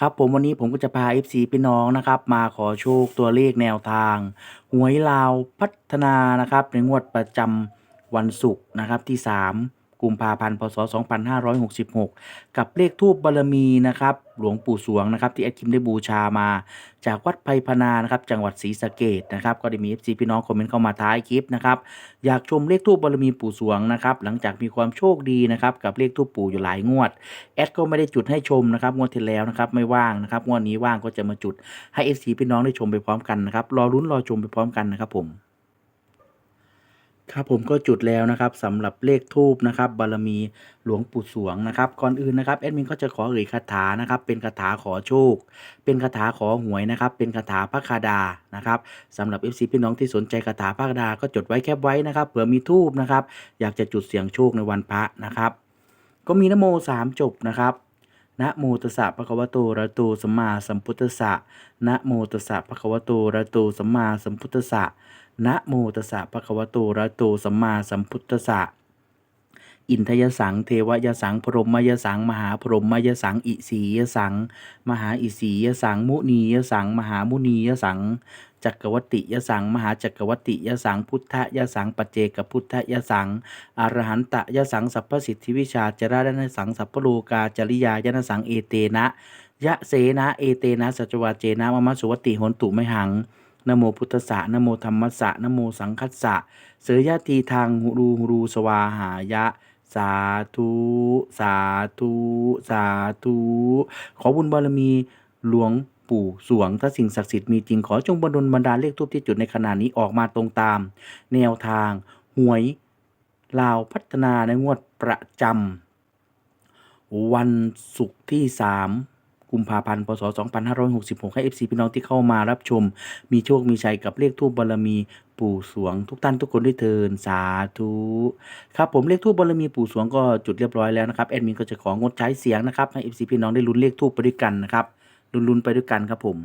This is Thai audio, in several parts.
ครับผมวันนี้ผมก็จะพา FC พี่น้องนะครับ มาขอโชคตัวเลขแนวทาง หวยลาวพัฒนานะครับ ในงวดประจำวันศุกร์นะครับที่ 3 กุมภาพันธ์พศ 2566 กับเลขทูบบารมีนะครับหลวงปู่สวงนะครับที่แอดคิมได้บูชามา จากวัดไพพนานะครับจังหวัดศรีสะเกดนะครับก็ได้มี FC พี่น้องคอมเมนต์เข้ามาท้ายคลิปนะครับอยากชมเลขทูบบารมีปู่สวงนะครับหลังจากมีความโชคดีนะครับกับเลขทูบปู่อยู่หลายงวดแอดก็ไม่ได้จุดให้ชมนะครับงวดที่แล้วนะครับไม่ว่างนะครับงวดนี้ว่างก็จะมาจุดให้ FC พี่น้องได้ชมไปพร้อมกันนะครับรอรุ้นรอชมไปพร้อมกันนะครับผม ครับผมก็จุดแล้วนะครับสำหรับเลขทูบนะครับบารมีหลวงปู่สวงนะครับก่อนอื่นนะครับแอดมินก็จะขอเอ่ยคาถานะครับเป็นคาถาขอโชค เป็นคาถาขอหวยนะครับเป็นคาถาพระคาดานะครับสำหรับ FC พี่น้องที่สนใจคาถาพระคาดาก็จดไว้แคบไว้นะครับเผื่อมีทูบนะครับอยากจะจุดเสียงโชคในวันพระนะครับ ก็มีนโมสามจบนะครับ นะโมตัสสะภะคะวะโตระหะโตสัมมาสัมพุทธัสสะนะโมตัสสะภะคะวะโตระหะโตสัมมาสัมพุทธัสสะนะโมตัสสะภะคะวะโตระหะโตสัมมาสัมพุทธัสสะ อินทยสัง เทวยสัง พรหมยสัง มหาพรหมยสัง อิสียสัง มหาอิสียสัง มุนียสัง มหามุนียสัง จักรวัติยสัง มหาจักรวัติยสัง พุทธยสัง ปเจกพุทธยสัง อรหันตยสัง สัพพสิทธิวิชาจราดนสัง สัพพโลกาจริยายนสัง เอเตนะ ยะเสนะเอเตนะ สัจวาเจนะมมสุวติหนตุไมหังนโมพุทธสะนโมธรรมสะนโมสังคัสสะ เสยยะทีทางหูรูหูรูสวาหายะ สาธุ สาธุ สาธุ ขอบุญบารมีหลวงปู่สวงถ้าสิ่งศักดิ์สิทธิ์มีจริงขอจงบดลบันดาลเลขทูปที่จุดในขณะนี้ออกมาตรงตาม แนวทางหวยลาวพัฒนาในงวดประจำวันศุกร์ที่สาม กุมภาพันธ์ พศ 2566 ให้ FC พี่น้องที่เข้ามารับชม มีโชค มีชัยกับเลขทูบบารมีปู่สวงทุกท่านทุกคนด้วยเทินสาธุครับผมเลขทูบบารมีปู่สวงก็จุดเรียบร้อยแล้วนะครับแอดมินก็จะของดใช้เสียงนะครับให้ FC พี่น้องได้ลุ้นเลขทูบไปด้วยกันนะครับลุ้นๆไปด้วยกันครับผม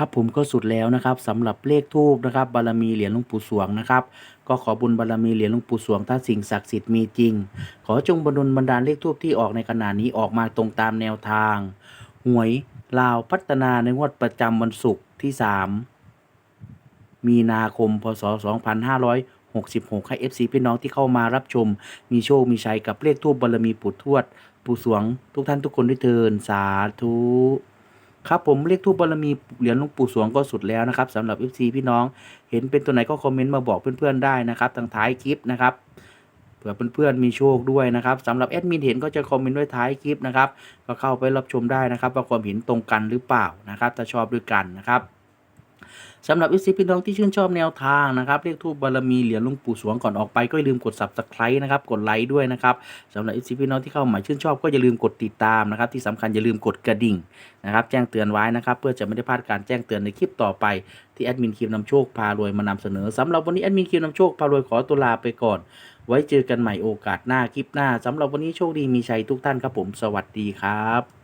ครับผมก็สุดแล้วนะครับสำหรับเลขทูบนะครับบารมีเหรียญหลวงปู่สวงนะครับ ก็ขอบุญบารมีเหรียญหลวงปู่สวงถ้าสิ่งศักดิ์สิทธิ์มีจริง ขอจงบรรดลบันดาลเลขทูบที่ออกในขณะนี้ออกมาตรงตามแนวทาง หวยลาวพัฒนาในงวดประจำวันศุกร์ที่ 3 มีนาคมพศ 2566 ให้ FC พี่น้องที่เข้ามารับชม มีโชค มีชัยกับเลขทูบบารมีปู่ทวด ปู่สวง ทุกท่านทุกคนด้วยเทินสาธุ ครับผมเลขทูบบารมีเหรียญหลวงปู่สวงก็สุดแล้วนะครับสำหรับ FC พี่น้องเห็นเป็นตัวไหนก็คอมเมนต์มาบอกเพื่อนๆได้นะครับทางท้ายคลิปนะครับเผื่อเพื่อนๆมีโชคด้วยนะครับสำหรับแอดมินเห็นก็จะคอมเมนต์ไว้ท้ายคลิปนะครับก็เข้าไปรับชมได้นะครับว่าความเห็นตรงกันหรือเปล่านะครับถ้าชอบด้วยกันนะครับ สำหรับ FC พี่น้องที่ชื่นชอบแนวทางนะครับเลขทูบบารมีเหรียญหลวงปู่สวงก่อนออกไปก็อย่าลืมกด subscribe นะครับกดไลค์ด้วยนะครับสำหรับ FC พี่น้องที่เข้ามาชื่นชอบก็อย่าลืมกดติดตามนะครับที่สำคัญอย่าลืมกดกระดิ่งนะครับแจ้งเตือนไว้นะครับเพื่อจะไม่ได้พลาดการแจ้งเตือนในคลิปต่อไปที่แอดมินคิมนำโชคพารวยมานำเสนอสำหรับวันนี้แอดมินคิมนำโชคพารวยขอตัวลาไปก่อน ไว้เจอกันใหม่โอกาสหน้าคลิปหน้าสำหรับวันนี้โชคดีมีชัยทุกท่านครับผมสวัสดีครับ